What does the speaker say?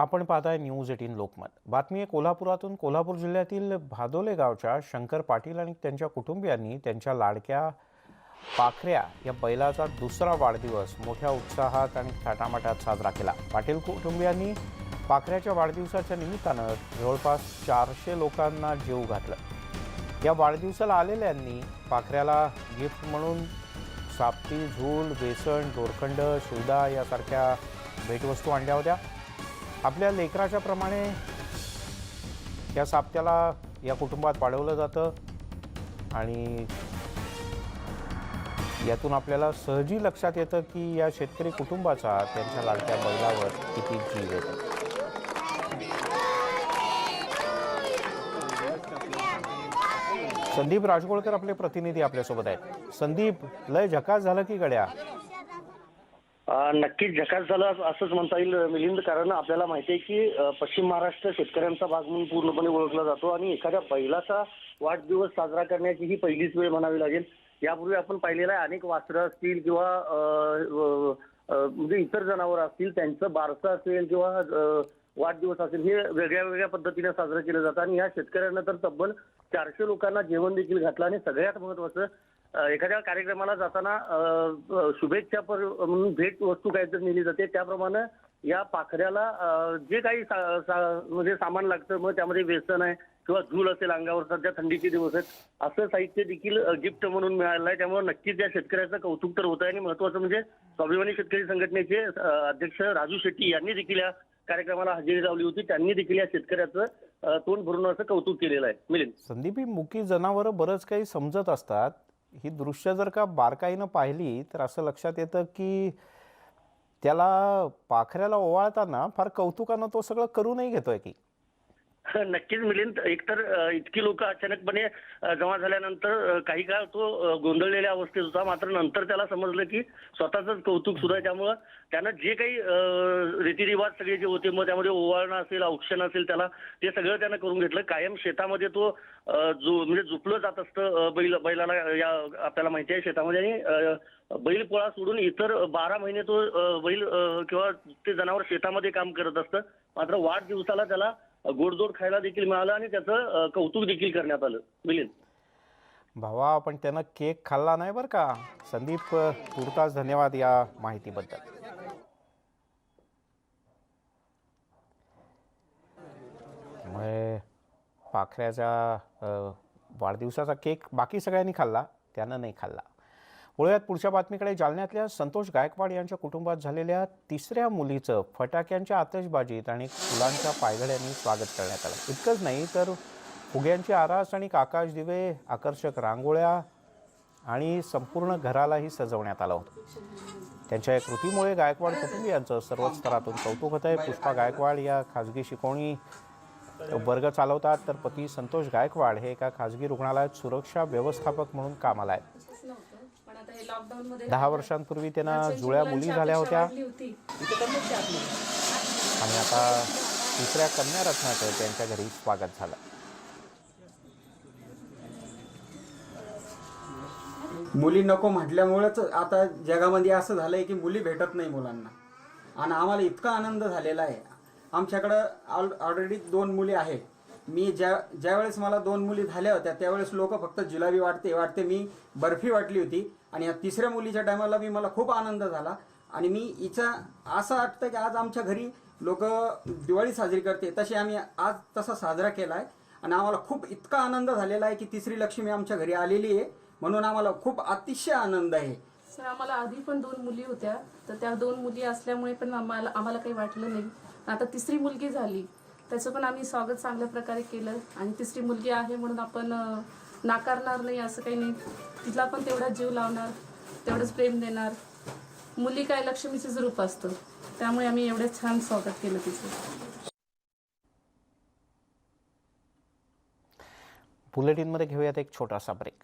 आपण पाहताय news eighteen Lokmat. बातमी आहे कोल्हापुरातून. कोल्हापूर जिल्ह्यातील भादोले गावच्या शंकर पाटील आणि त्यांच्या कुटुंबियांनी त्यांच्या लाडक्या पाखऱ्या या बैलाचा दुसरा वाढदिवस मोठ्या उत्साहात आणि थाटामाटात साजरा केला. पाटील कुटुंबियांनी पाखऱ्याच्या वाढदिवसाच्या निमित्तानं जवळपास चारशे लोकांना जीव घातलं. या वाढदिवसाला आलेल्यांनी पाखऱ्याला गिफ्ट म्हणून साप्ती झूल बेसन दोरखंड शिवदा यासारख्या भेटवस्तू आणल्या होत्या. आपल्या लेकराच्या प्रमाणे या साप्त्याला या कुटुंबात वाढवलं जातं आणि यातून आपल्याला सहजी लक्षात येतं की या शेतकरी कुटुंबाचा त्यांच्या लाडक्या बैलावर किती जीव येतो संदीप राजगोळकर आपले प्रतिनिधी आपल्यासोबत आहेत. संदीप लय झकास झालं की गड्या? नक्कीच झकास झाला असंच म्हणता येईल मिलिंद. कारण आपल्याला माहिती आहे की पश्चिम महाराष्ट्र शेतकऱ्यांचा भाग म्हणून पूर्णपणे ओळखला जातो आणि एखाद्या बैलाचा वाढदिवस साजरा करण्याची ही पहिलीच वेळ म्हणावी लागेल. यापूर्वी आपण पाहिलेलं आहे अनेक वासरं असतील किंवा म्हणजे इतर जनावर असतील त्यांचं बारसं असेल किंवा वाढदिवस असेल हे वेगळ्या वेगळ्या पद्धतीने साजरं केलं जातं. आणि या शेतकऱ्यांना तर तब्बल चारशे लोकांना जेवण देखील घातलं आणि सगळ्यात महत्वाचं एखाद्या कार्यक्रमाला जाताना शुभेच्छा पर म्हणून भेट वस्तू काहीतरी नेली जाते. त्याप्रमाणे या पाखऱ्याला जे काही सा- सा- म्हणजे सामान लागतं मग त्यामध्ये व्यसन आहे किंवा झूल असेल अंगावर सध्या थंडीचे दिवस आहेत असं साहित्य देखील गिफ्ट म्हणून मिळालं आहे. त्यामुळे नक्कीच या शेतकऱ्याचं कौतुक तर होत आहे आणि महत्वाचं म्हणजे स्वाभिमानी शेतकरी संघटनेचे अध्यक्ष राजू शेट्टी यांनी देखील या कार्यक्रमाला हजेरी लावली होती. त्यांनी देखील या शेतकऱ्याचं तोंड भरून असं कौतुक केलेलं आहे. मिलिंद. संदीप ही मुकी जनावरं बरंच काही समजत असतात. ही दृश्य जर का बारकाईनं पाहिली तर असं लक्षात येतं की त्याला पाखऱ्याला ओवाळताना फार कौतुकानं तो सगळं करूनही घेतोय की. नक्कीच मिलिंद. एकतर इतकी लोक अचानकपणे जमा झाल्यानंतर काही काळ तो गोंधळलेल्या अवस्थेत होता. मात्र नंतर त्याला समजलं की स्वतःच कौतुक सुद्धा त्यामुळं त्यानं जे काही रीतिरिवाज सगळे जे होते मग त्यामध्ये ओवाळणं असेल औक्षण असेल त्याला ते सगळं त्यानं करून घेतलं. कायम शेतामध्ये तो जो म्हणजे झुपलं जात असतं बैल बैलाला या आपल्याला माहिती आहे शेतामध्ये. आणि बैल पोळा सोडून इतर बारा महिने तो बैल किंवा ते जनावर शेतामध्ये काम करत असतं. मात्र वाढदिवसाला त्याला गोडजोड खायला देखील मिळालं आणि त्याचं कौतुक देखील करण्यात आलं. मिलिंद भावा पण त्यानं केक खाल्ला नाही बरं का? संदीप तुर्तास धन्यवाद या माहितीबद्दल. त्यामुळे पाखऱ्याचा वाढदिवसाचा केक बाकी सगळ्यांनी खाल्ला त्यानं नाही खाल्ला. वळूयात पुढच्या बातमीकडे जालन्यातल्या संतोष गायकवाड यांच्या कुटुंबात झालेल्या तिसऱ्या मुलीचं फटाक्यांच्या आतषबाजीत आणि फुलांच्या पायघड्यांनी स्वागत करण्यात आलं. इतकंच नाही तर फुग्यांची आरास आणि आकाश दिवे आकर्षक रांगोळ्या आणि संपूर्ण घरालाही सजवण्यात आलं होतं. त्यांच्या या कृतीमुळे गायकवाड कुटुंबियांचं सर्वच स्तरातून कौतुक होत आहे पुष्पा गायकवाड या खाजगी शिकवणी वर्ग चालवतात तर पती संतोष गायकवाड हे एका खाजगी रुग्णालयात सुरक्षा व्यवस्थापक म्हणून कामाला आहेत. पण आता हे लॉकडाऊन मध्ये दहा वर्षांपूर्वी त्यांना जुळ्या मुली झाल्या होत्या. होती. आणि आता तिसऱ्या कन्या रत्नाचं त्यांच्या घरी स्वागत झालं. मुली नको म्हटल्यामुळेच आता जगामध्ये असं झालंय की मुली भेटत नाही मुलांना. आणि आम्हाला इतका आनंद झालेला आहे. आमच्याकडं ऑल ऑलरेडी दोन मुली आहेत. मी ज्या ज्यावेळेस मला दोन मुली झाल्या होत्या त्यावेळेस लोक फक्त जुलाबी वाटते वाटते मी बर्फी वाटली होती. आणि या तिसऱ्या मुलीच्या टायमाला मी मला खूप आनंद झाला. आणि मी हिचा असं वाटतं की आज आमच्या घरी लोक दिवाळी साजरी करते. तशी आम्ही आज तसा साजरा केला आहे आणि आम्हाला खूप इतका आनंद झालेला आहे की तिसरी लक्ष्मी आमच्या घरी आलेली आहे. म्हणून आम्हाला खूप अतिशय आनंद आहे. सर आम्हाला आधी पण दोन मुली होत्या. तर त्या दोन मुली असल्यामुळे पण आम्हाला आम्हाला काही वाटलं नाही. आता तिसरी मुलगी झाली. त्याचं पण आम्ही स्वागत चांगल्या प्रकारे केलं. आणि तिसरी मुलगी आहे म्हणून आपण नाकारणार नाही असं काही नाही. तिला पण तेवढा जीव लावणार तेवढंच प्रेम देणार. मुली काय लक्ष्मीचंच रूप असतं. त्यामुळे आम्ही एवढं छान स्वागत केलं तिचं. बुलेटिनमध्ये घेऊयात एक छोटासा ब्रेक.